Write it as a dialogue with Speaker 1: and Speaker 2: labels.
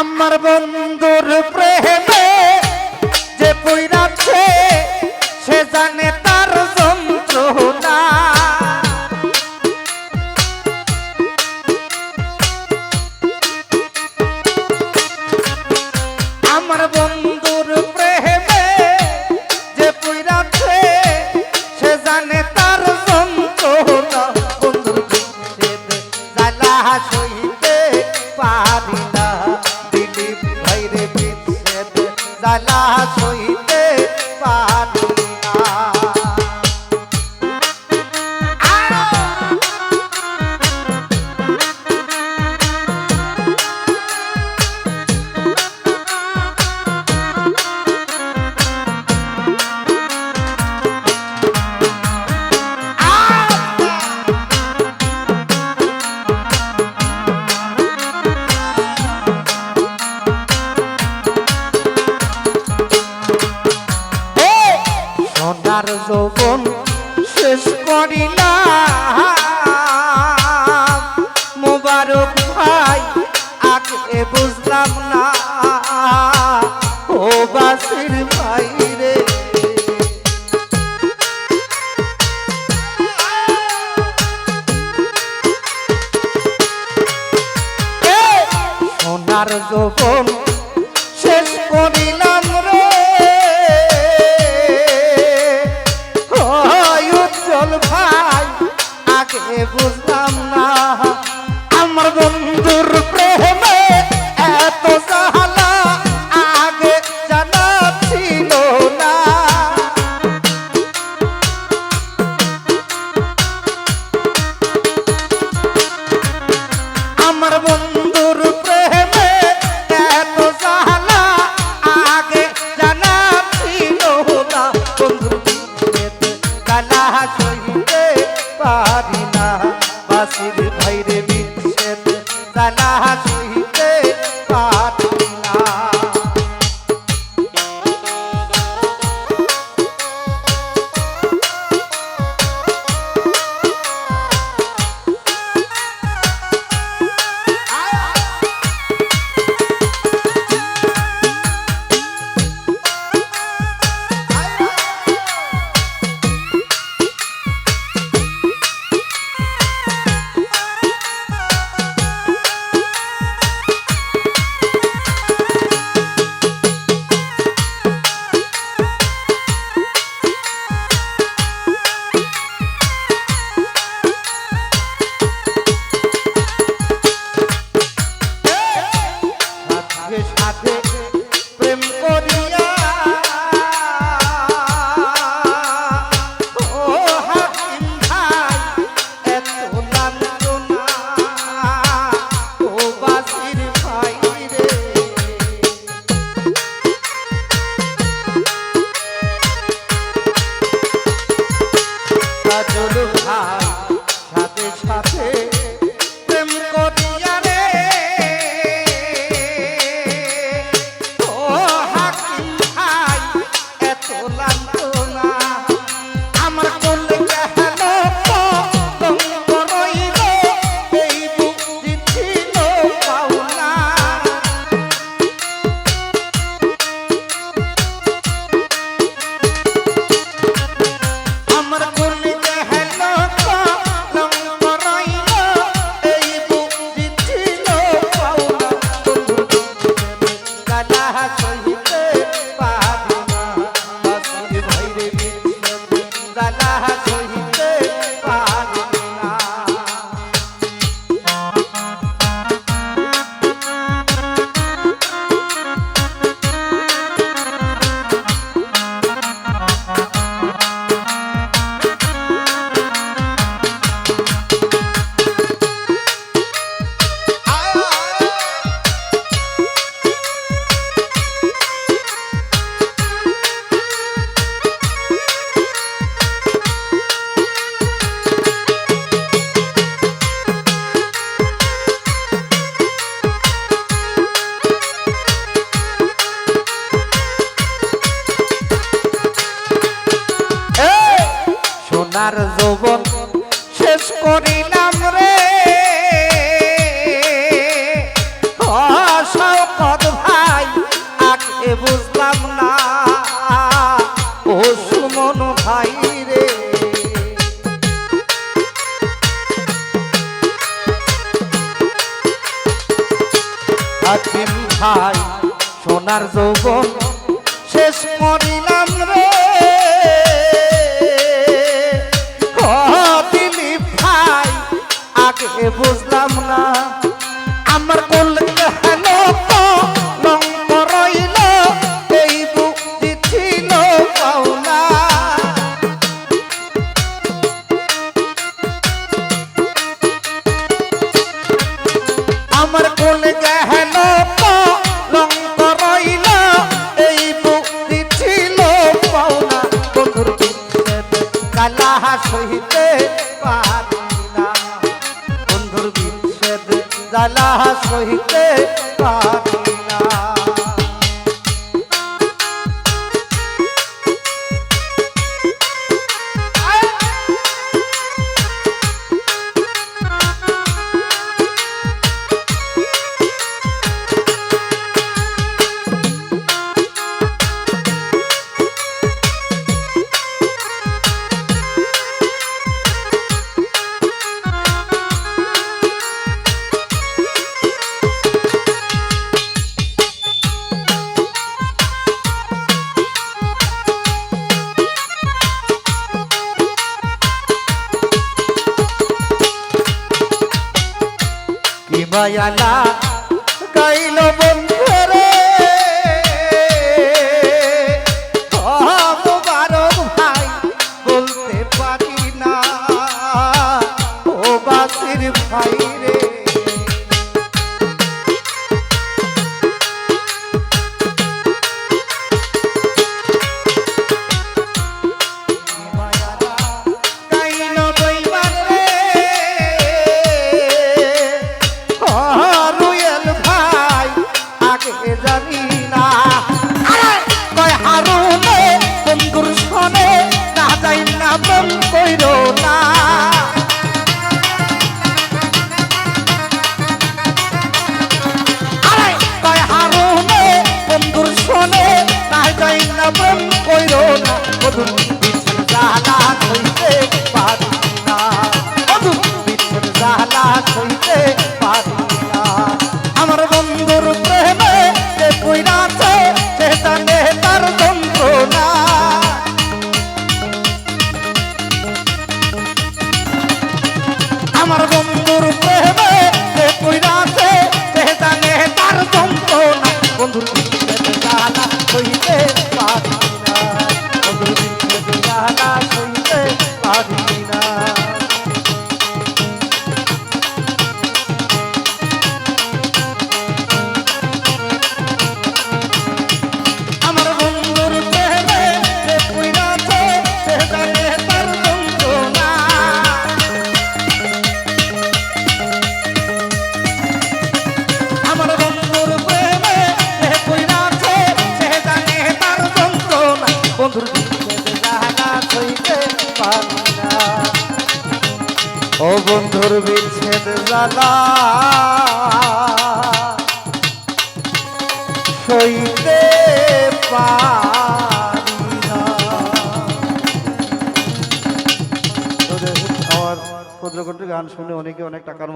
Speaker 1: আমার বন্ধুর প্রেমে যে পুইরাছে সে জানে জ্বালা সই যৌবন শেষ করিলাম। মোবারক ভাই আগে বুঝলাম না। ও বাসির ভাই রে সোনার যৌবন বুঝলাম না। আমার বন্ধুর soy বুঝলাম না। ও সুমন ভাই রে। হাকিম ভাই সোনার যৌবন শেষ করি জ্বালা সহিতে পারি না। বন্ধুর বিচ্ছেদ জ্বালা সহিতে পারি ভায়ালা গাইল বন্ধু না। আরে, কয় হারুনে বন্ধুর সনে না যাই না বল কইর না। আরে, কয় হারুনে বন্ধুর সনে না যাই না বল কইর না। বধুর বিছন জালা কইতে পারি না। বধুর বিছন জালা কইতে বন্ধুর বিচ্ছেদ জ্বালা সইতে ক্ষুদ্র ক্ষুদ্র গান শুনে অনেকে অনেক টাকার